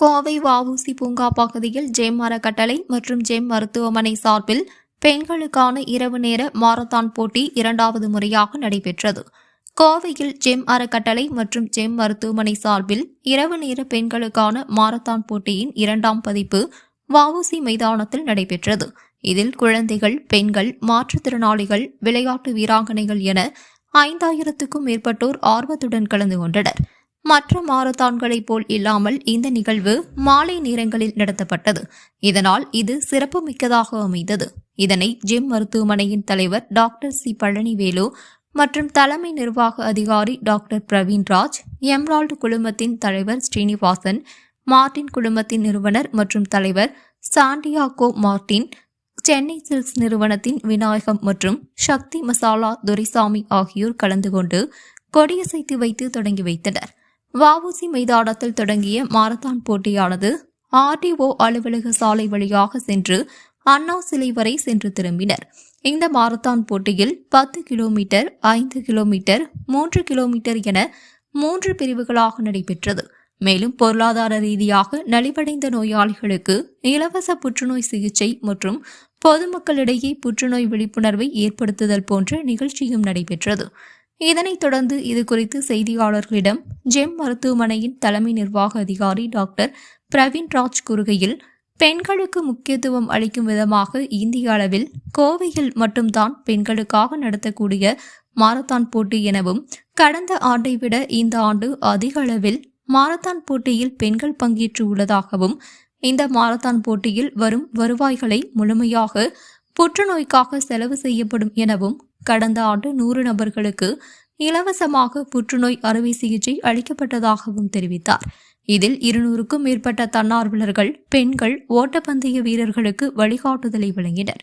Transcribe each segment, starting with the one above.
கோவை வஉசி பூங்கா பகுதியில் ஜெம் அறக்கட்டளை மற்றும் ஜெம் மருத்துவமனை சார்பில் பெண்களுக்கான இரவு நேர மாரத்தான் போட்டி இரண்டாவது முறையாக நடைபெற்றது. கோவையில் ஜெம் அறக்கட்டளை மற்றும் ஜெம் மருத்துவமனை சார்பில் இரவு நேர பெண்களுக்கான மாரத்தான் போட்டியின் இரண்டாம் பதிப்பு வஉசி மைதானத்தில் நடைபெற்றது. இதில் குழந்தைகள் பெண்கள் மாற்றுத்திறனாளிகள் விளையாட்டு வீராங்கனைகள் என ஐந்தாயிரத்துக்கும் மேற்பட்டோர் ஆர்வத்துடன் கலந்து கொண்டனர். மற்ற மாரத்தான்களைப் போல் இல்லாமல் இந்த நிகழ்வு மாலை நேரங்களில் நடத்தப்பட்டது. இதனால் இது சிறப்புமிக்கதாக அமைந்தது. இதனை ஜிம் மருத்துவமனையின் தலைவர் டாக்டர் சி. பழனிவேலு மற்றும் தலைமை நிர்வாக அதிகாரி டாக்டர் பிரவீன்ராஜ் எம்ரால்டு குழுமத்தின் தலைவர் ஸ்ரீனிவாசன் மார்டின் குழுமத்தின் நிறுவனர் மற்றும் தலைவர் சாண்டியாகோ மார்டின் சென்னை சில்க்ஸ் நிறுவனத்தின் விநாயகம் மற்றும் சக்தி மசாலா துரைசாமி ஆகியோர் கலந்து கொண்டு கொடியசைத்து வைத்து தொடங்கி வைத்தனர். வஉசி மைதானத்தில் தொடங்கிய மாரத்தான் போட்டியானது ஆர்டிஓ அலுவலக சாலை வழியாக சென்று அண்ணா சிலை வரை சென்று திரும்பினர். இந்த மாரத்தான் போட்டியில் பத்து கிலோமீட்டர் ஐந்து கிலோமீட்டர் மூன்று கிலோமீட்டர் என மூன்று பிரிவுகளாக நடைபெற்றது. மேலும் பொருளாதார ரீதியாக நலிவடைந்த நோயாளிகளுக்கு இலவச புற்றுநோய் சிகிச்சை மற்றும் பொதுமக்களிடையே புற்றுநோய் விழிப்புணர்வை ஏற்படுத்துதல் போன்ற நிகழ்ச்சியும் நடைபெற்றது. இதனைத் தொடர்ந்து இது குறித்து செய்தியாளர்களிடம் ஜெம் மருத்துவமனையின் தலைமை நிர்வாக அதிகாரி டாக்டர் பிரவீன் ராஜ் கூறுகையில் பெண்களுக்கு முக்கியத்துவம் அளிக்கும் விதமாக இந்திய அளவில் கோவையில் மட்டும்தான் பெண்களுக்காக நடத்தக்கூடிய மாரத்தான் போட்டி எனவும் கடந்த ஆண்டை விட இந்த ஆண்டு அதிக அளவில் மாரத்தான் போட்டியில் பெண்கள் பங்கேற்று உள்ளதாகவும் இந்த மாரத்தான் போட்டியில் வரும் வருவாய்களை முழுமையாக புற்றுநோய்க்காக செலவு செய்யப்படும் எனவும் கடந்த ஆண்டு நூறு நபர்களுக்கு இலவசமாக புற்றுநோய் அறுவை சிகிச்சை அளிக்கப்பட்டதாகவும் தெரிவித்தார். இதில் இருநூறுக்கும் மேற்பட்ட தன்னார்வலர்கள் பெண்கள் ஓட்டப்பந்தய வீரர்களுக்கு வழிகாட்டுதலை வழங்கினர்.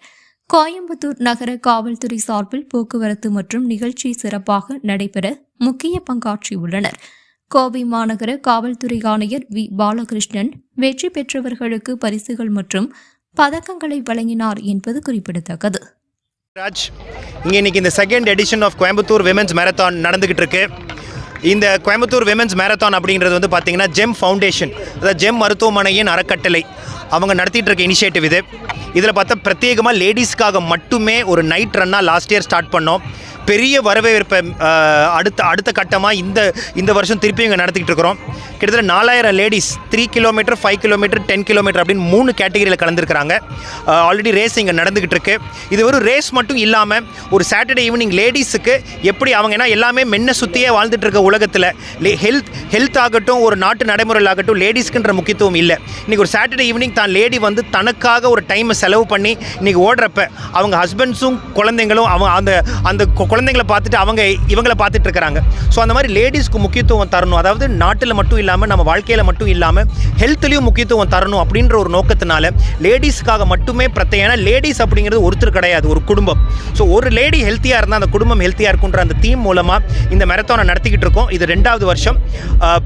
கோயம்புத்தூர் நகர காவல்துறை சார்பில் போக்குவரத்து மற்றும் நிகழ்ச்சி சிறப்பாக நடைபெற முக்கிய பங்காற்றியுள்ளனர் கோவை மாநகர காவல்துறை ஆணையர் வி. பாலகிருஷ்ணன் வெற்றி பெற்றவர்களுக்கு பரிசுகள் மற்றும் பதக்கங்களை வழங்கினார் என்பது குறிப்பிடத்தக்கது. ராஜ் இங்கே இன்னைக்கு இந்த second edition of Coimbatore women's marathon நடந்துகிட்டு இருக்கு. இந்த கோயம்புத்தூர் விமென்ஸ் மேரத்தான் அப்படிங்கிறது வந்து பார்த்தீங்கன்னா ஜெம் ஃபவுண்டேஷன் அதாவது ஜெம் மருத்துவமனையின் அறக்கட்டளை. அவங்க நடத்திட்டு இருக்க இனிஷியேட்டிவ் இது. இதில் பார்த்தா பிரத்யேகமாக லேடிஸ்க்காக மட்டுமே ஒரு நைட் ரன்னாக லாஸ்ட் இயர் ஸ்டார்ட் பண்ணோம். பெரிய வரவேற்பை அடுத்த அடுத்த கட்டமாக இந்த இந்த வருஷம் திருப்பி இங்கே நடத்திக்கிட்டு இருக்கிறோம். கிட்டத்தட்ட நாலாயிரம் ladies three kilometre five kilometre ten kilometre அப்படின்னு மூணு கேட்டகரியில் கலந்துருக்கிறாங்க. ஆல்ரெடி ரேஸ் இங்கே நடந்துக்கிட்டு இருக்கு. இது ஒரு ரேஸ் மட்டும் இல்லாமல் ஒரு சாட்டர்டே ஈவினிங் லேடிஸுக்கு எப்படி அவங்க ஏன்னா எல்லாமே மென்ன சுற்றியே வாழ்ந்துட்டு இருக்க உலகத்தில். ஹெல்த் ஹெல்த் ஆகட்டும் ஒரு நாட்டு நடைமுறையில் ஆகட்டும் லேடிஸ்க்குன்ற முக்கியத்துவம் இல்லை. இன்றைக்கி ஒரு சாட்டர்டே ஈவினிங் தான் லேடி வந்து தனக்காக ஒரு டைமை செலவு பண்ணி இன்றைக்கி ஓடுறப்ப அவங்க ஹஸ்பண்ட்ஸும் குழந்தைங்களும் அவங்க அந்த அந்த கு- குழந்தைங்களை பார்த்துட்டு அவங்க இவங்களை பார்த்துட்டு இருக்கிறாங்க. ஸோ அந்த மாதிரி லேடிஸ்க்கு முக்கியத்துவம் தரணும். அதாவது நாட்டில் மட்டும் இல்லாமல் நம்ம வாழ்க்கையில் மட்டும் இல்லாமல் ஹெல்த்லேயும் முக்கியத்துவம் தரணும் அப்படின்ற ஒரு நோக்கத்தினால லேடிஸ்க்காக மட்டுமே பிரத்யேக ஏன்னா லேடிஸ் அப்படிங்கிறது ஒருத்தர் கிடையாது ஒரு குடும்பம். ஸோ ஒரு லேடி ஹெல்த்தியாக இருந்தால் அந்த குடும்பம் ஹெல்த்தியாக இருக்குன்ற அந்த தீம் மூலமாக இந்த மேரத்தானை நடத்திக்கிட்டு இருக்கோம். இது ரெண்டாவது வருஷம்.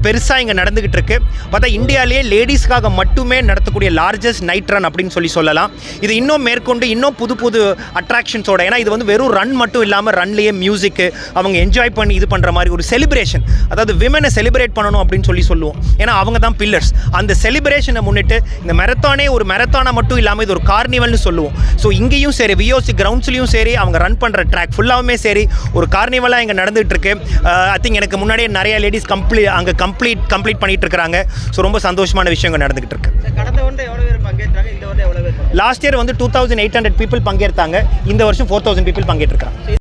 பெருசாக இங்கே நடந்துக்கிட்டு இருக்கு. பார்த்தா இந்தியாவிலேயே லேடிஸ்க்காக மட்டுமே நடத்தக்கூடிய லார்ஜஸ்ட் நைட் ரன் அப்படின்னு சொல்லி சொல்லலாம். இது இன்னும் மேற்கொண்டு இன்னும் புது புது அட்ராக்ஷன்ஸோட ஏன்னா இது வந்து வெறும் ரன் மட்டும் இல்லாமல் ரன்லேயே மியூசிக்கு அவங்க என்ஜாய் பண்ணி இது பண்ணுற மாதிரி ஒரு செலிப்ரேஷன் அதாவது விமனை செலிப்ரேட் பண்ணணும் அப்படின்னு சொல்லி சொல்லுவோம். ஏன்னா அவங்க தான் பில்லர்ஸ் அந்த செலிப்ரேஷனை முன்னிட்டு இந்த மெரத்தானே ஒரு மெரத்தானை மட்டும் இல்லாமல் இது ஒரு கார்னிவல்னு சொல்லுவோம். ஸோ இங்கேயும் சரி விஓசி கிரவுண்ட்ஸ்லையும் சரி அவங்க ரன் பண்ணுற ட்ராக் ஃபுல்லாகவுமே சரி ஒரு கார்னிவலாக இங்கே நடந்துகிட்டு இருக்கு. Uh, ஐ திங்க் எனக்கு முன்னாடியே நிறைய லேடிஸ் கம்ப்ளீட் அங்கே கம்ப்ளீட் கம்ப்ளீட் பண்ணிட்டு இருக்கிறாங்க. ஸோ ரொம்ப சந்தோஷமான விஷயம் இங்கே நடந்துகிட்டு இருக்கு. கடந்த ஒன்று லாஸ்ட் இயர் வந்து two thousand eight hundred people பங்கேற்றாங்க. இந்த வருஷம் ஃபோர் தௌசண்ட் பீப்பிள் பங்கேற்றிருக்காங்க.